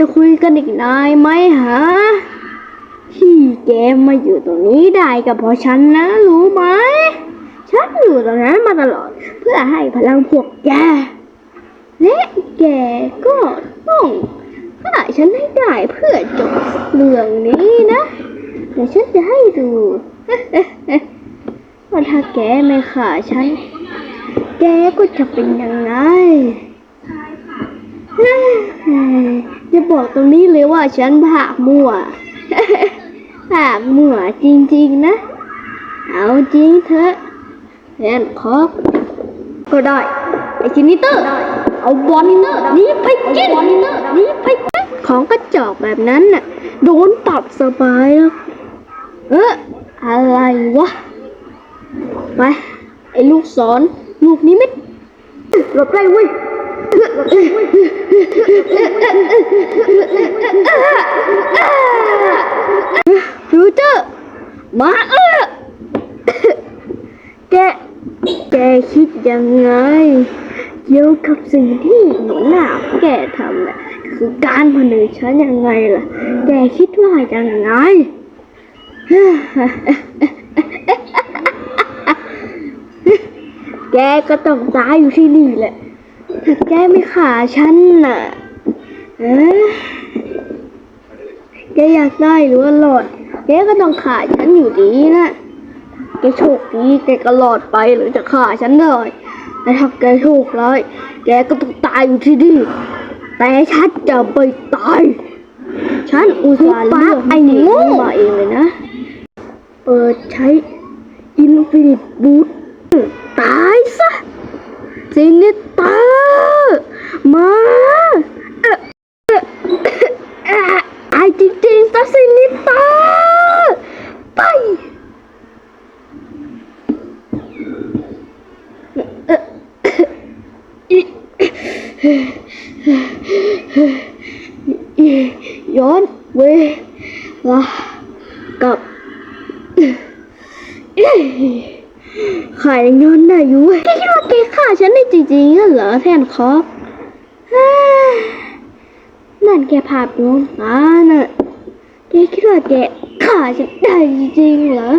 จะคุยกันอีกนายไหมฮะที่แกมาอยู่ตรงนี้ได้ก็เพราะฉันนะรู้ไหมฉันอยู่ตรงนั้นมาตลอด เพื่อให้พลังพวกแก และแกก็ต้องฆ่าฉันให้ได้เพื่อจบเรื่องนี้นะเดี๋ยวฉันจะให้ดูว่าถ้าแกไม่ฆ่าฉัน แกก็จะเป็นยังไง จะบอกตรงนี้เลยว่าฉันผ่ามั่วผ่ามั่วจริงๆนะ เอาจริงเถอะแทนคอกก็ได้ไอจินิเตอร์เอาบอลนี้ไปกินนี้ไปกินของกระจอกแบบนั้นน่ะโดนตับสบายแล้วเอออะไรวะไปไอ้ลูกศรลูกนี้ไม่หลบได้เว้ย ฟิวเจอร์มาเออแกแกคิดยังไงเกี่ยวกับสิ่งที่หนูหน้าแกทำน่ะคือการพนึกฉันยังไงล่ะ แกคิดว่ายังไงแกก็ต้องตายอยู่ที่นี่แหละ ถ้าแกไม่ฆ่าฉันน่ะเอ๊แกอยากได้หรือว่าหลอดแกก็ต้องฆ่าฉันอยู่ดีนะแกโชคดีแกก็รอดไปหรือจะฆ่าฉันเลยแต่ถ้าแกโชคร้ายแกก็ต้องตายอยู่ที่นี่แต่ฉันจะไม่ตาย ฉันอุตส่าห์เลือกไอ้หนูมาเองเลยนะ เปิดใช้อินฟินิตบูทตายซะซินิเตอร์มาเอ่อเอ่อเอ่อตายจริงๆซะซินิเตอร์ไป ย้อนเวลากับขายังย้อนได้อยู่เว้ยแกคิดว่าแกฆ่าฉันได้จริงๆเหรอแทนคอกนั่นแกภาพดวงตาน่ะแกคิดว่าแกฆ่าฉันได้จริงๆเหรอ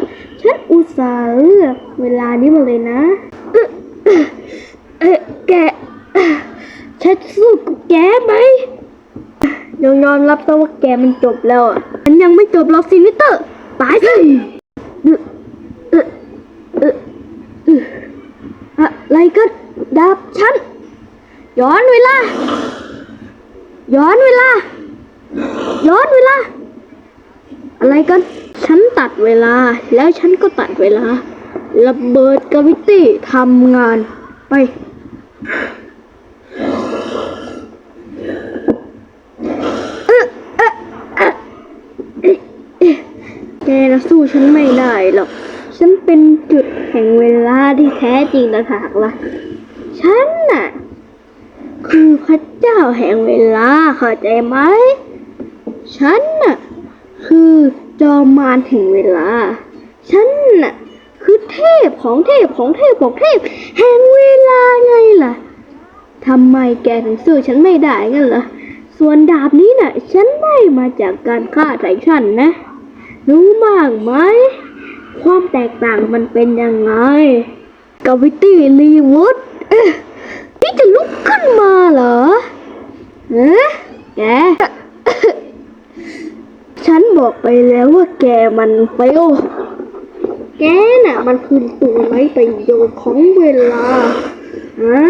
ฉันอุตส่าห์เลือกเวลานี้มาเลยนะเอ๊ะเอ๊ะแก ฉันสู้กับแกไหมยอมยอมรับซะว่าแกมันจบแล้วอะมันยังไม่จบหรอกซินิเตอร์ ตายสิเอ่อเอ่อเอ่อเอ่ออะไรกันดาบฉัน ย้อนเวลา ย้อนเวลา ย้อนเวลา อะไรกัน ฉันตัดเวลา แล้วฉันก็ตัดเวลา ระเบิดกาวิตี้ทำงานไป แกนะสู้ฉันไม่ได้หรอก ฉันเป็นจุดแห่งเวลาที่แท้จริงต่างหากล่ะ ฉันน่ะ คือพระเจ้าแห่งเวลาเข้าใจไหม ฉันน่ะ คือจอมมารแห่งเวลา ฉันน่ะ คือเทพของเทพของเทพของเทพ แห่งเวลาไงล่ะทำไมแกถึงสู้ฉันไม่ได้งั้นเหรอส่วนดาบนี้น่ะ ฉันได้มาจากการฆ่าไททันนะ รู้บ้างไหม ความแตกต่างมันเป็นยังไงกาวิตี้รีวูดที่จะลุกขึ้นมาเหรอเอ๊ะแก ฉันบอกไปแล้วว่าแกมันเฟลแกน่ะ มันคือตัวไร้ประโยชน์ของเวลาฮะ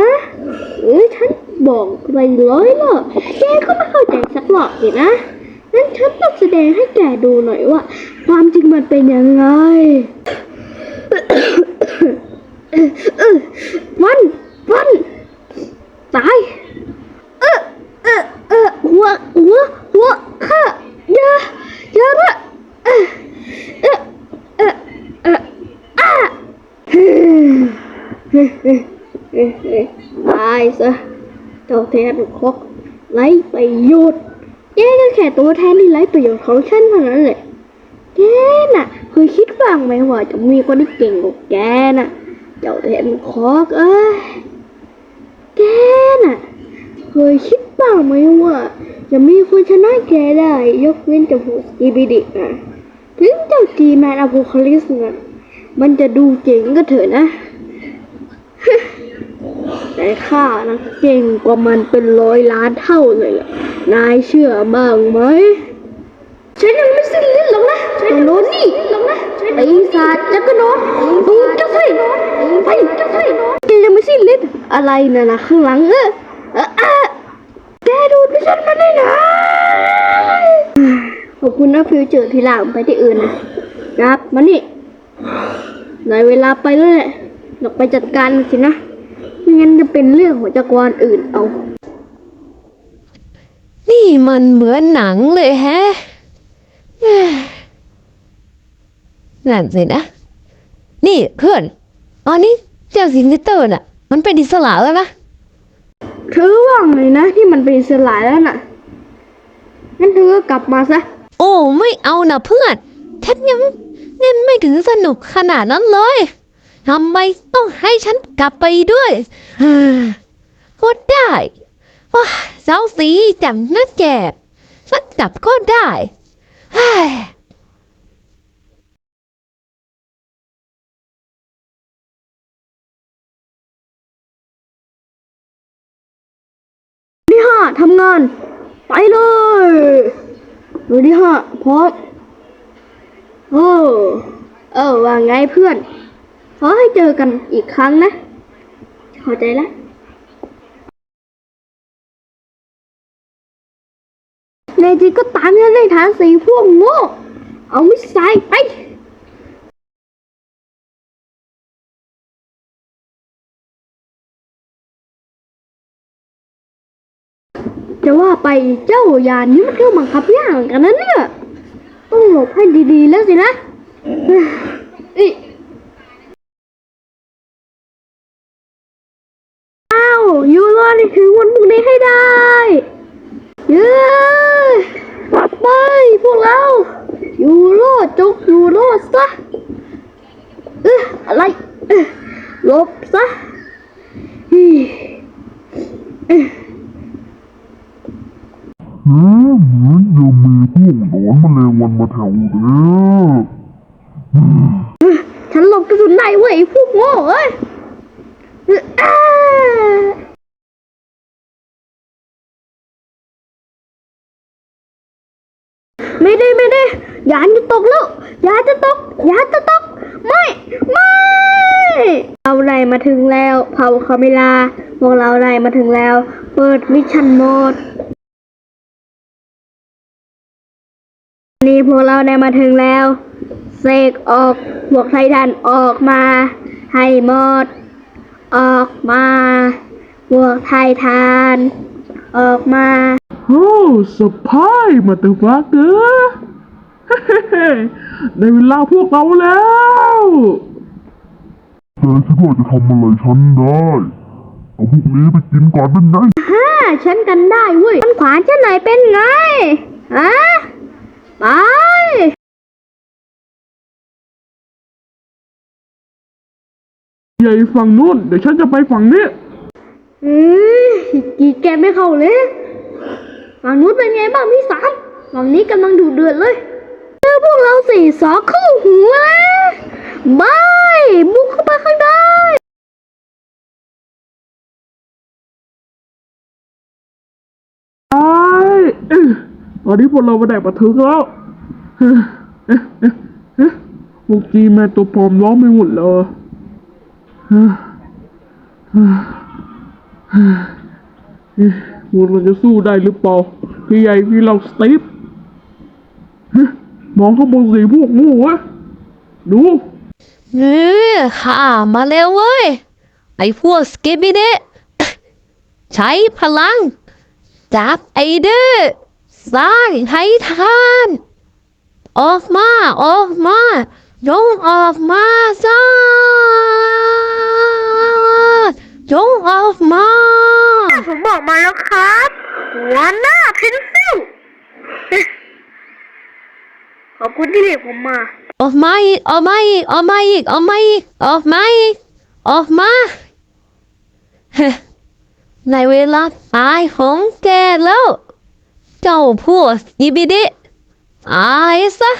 เอ้ยฉันบอกไปเลยเนอะแกก็ไม่เข้าใจสักหรอกสินะ ฉันต้องแสดงให้แกดูหน่อยว่า ความจริงมันเป็นยังไง วัน วัน ตาย เออเออเออหัว หัว หัวข้าอย่าอย่าละเออเออเออเอออะเฮ้ยเฮ้ยเฮ้ยเฮ้ยเฮ้ยตายซะเจ้าแทนคกไร้ประโยชน์ แกก็แค่ตัวแทนที่ไร้ประโยชน์ของฉันเท่านั้นแหละแกน่ะเคยคิดบ้างไหมว่าจะมีคนที่เก่งกว่าแกน่ะ เจ้าแทนคอกเอ้ยแกน่ะเคยคิดบ้างไหมว่าจะมีคนชนะแกได้ ยกเว้นจ้าผู้อีบิดินะถึงเจ้าจีแมนอโพคาลิสนะมันจะดูเจ๋งก็เถอะนะ แต่ข้านะเก่งกว่ามันเป็นร้อยล้านเท่าเลยล่ะนายเชื่อบ้างไหมฉันยังไม่สิ้นลิ้นหรอกนะฉันโดนนี่หรอกนะปีศาจจักรโนดดูเจ้าสิไปเจ้าสิแกยังไม่สิ้นลิ้นอะไรน่ะนะข้างหลังเออเออเออแกดูดดิฉันมาได้นะขอบคุณนะฟิวเจอร์ทีหลังไปที่อื่นนะครับมานี่ได้เวลาไปแล้วแหละเราไปจัดการมันสินะ ไม่งั้นจะเป็นเรื่องของจักรวาลอื่นเอา นี่มันเหมือนหนังเลยแฮะเอ้ยนั่นสินะ นี่เพื่อนอันนี้เจ้าซินเตอร์น่ะ มันเป็นอิสระแล้วนะเธอว่างเลยนะที่มันเป็นอิสลายแล้วน่ะ งั้นเธอก็กลับมาซะ โอ้ ไม่เอานะเพื่อนฉันยังยังไม่ถึงสนุกขนาดนั้นเลย ทำไมต้องให้ฉันกลับไปด้วยก็ได้ว้าเจ้าสีจำนัดแกฉันกลับก็ได้เฮ้ยที่ห้าทำงาน ไปเลยดูที่ห้าพร้อมโอ้เออว่าไงเพื่อน ขอให้เจอกันอีกครั้งนะ เข้าใจแล้วในที่ก็ตามกันในฐานสีพวกโง่ เอามิสไซไปจะว่าไปเจ้ายานนี้มันก็บังคับยากเหมือนกันนะเนี่ย ต้องหลบให้ดีๆแล้วสินะอ้าวยูรอดถึงวันพรุ่งนี้ให้ได้เย้ไปพวกเรายูโรจกยูโรซะเอ๊ะอะไรเอ๊ะหลบซะฮิเอ๊ะเอ๊ะเหมือนจะมีพวกหนอนแมลงวันมาแถวเนี้ยฉันหลบกระสุนได้เว้ยไอ้พวกโง่เอ้ยเอ้ออ้าไม่ได้ไม่ได้ยานจะ ตกแล้วยาจะตกยาจะตก ไม่ ไม่ เราได้มาถึงแล้วเผาคาเมลาพวกเราได้มาถึงแล้ว เปิดมิชชั่นโหมดนี่พวกเราได้มาถึงแล้วเสกออกพวกไททันออกมา ให้หมด ออกมาพวกไททันออกมาโอ้สะ ในเวลาพวกเราแล้วแกคิดว่าจะทำอะไรฉันได้ เอาพวกนี้ไปกินก่อนเป็นไงฮ่าฉันกันได้เว้ยมันขวานฉันหน่อยเป็นไงฮะไปใหญ่ฝั่งนู้นเดี๋ยวฉันจะไปฝั่งนี้อืมกีแกไม่เข้าเลย ฝั่งนู้นเป็นไงบ้างพี่สามฝั่งนี้กำลังดูเดือดเลยเจ อพวกเราสี่สอคู่หัวบายบุกเข้าไปข้างในไอ้ตอนนี้พวกเรามาได้มาถึงแล้วเอ๊ะเอ๊ะเอ๊ะเอ๊ะพวกจีแม่ตัวปลอมล้อมไปหมดเลยพวกเราจะสู้ได้หรือเปล่า พี่ใหญ่พี่เราสตีฟเอ๊ะ มองข้างบนสีพวกงูวะดูเออข้ามาแล้วเว้ย ไอ้พวกสกิบิเดะใช้พลัง จับไอเดอร์สร้างให้ทานออกมา ออกมาจงออกมาซะจงออกมา ผมบอกมาแล้วครับ หัวหน้าเพนซิลข อบคุณที่เรียกผมมาออกมาอีกออกมาอีกออกมาอีกออกมาอีกออกมาอีกออกมาในเวลาตายของแกแล้ว เจ้าพวกสกิบิดิอายซะ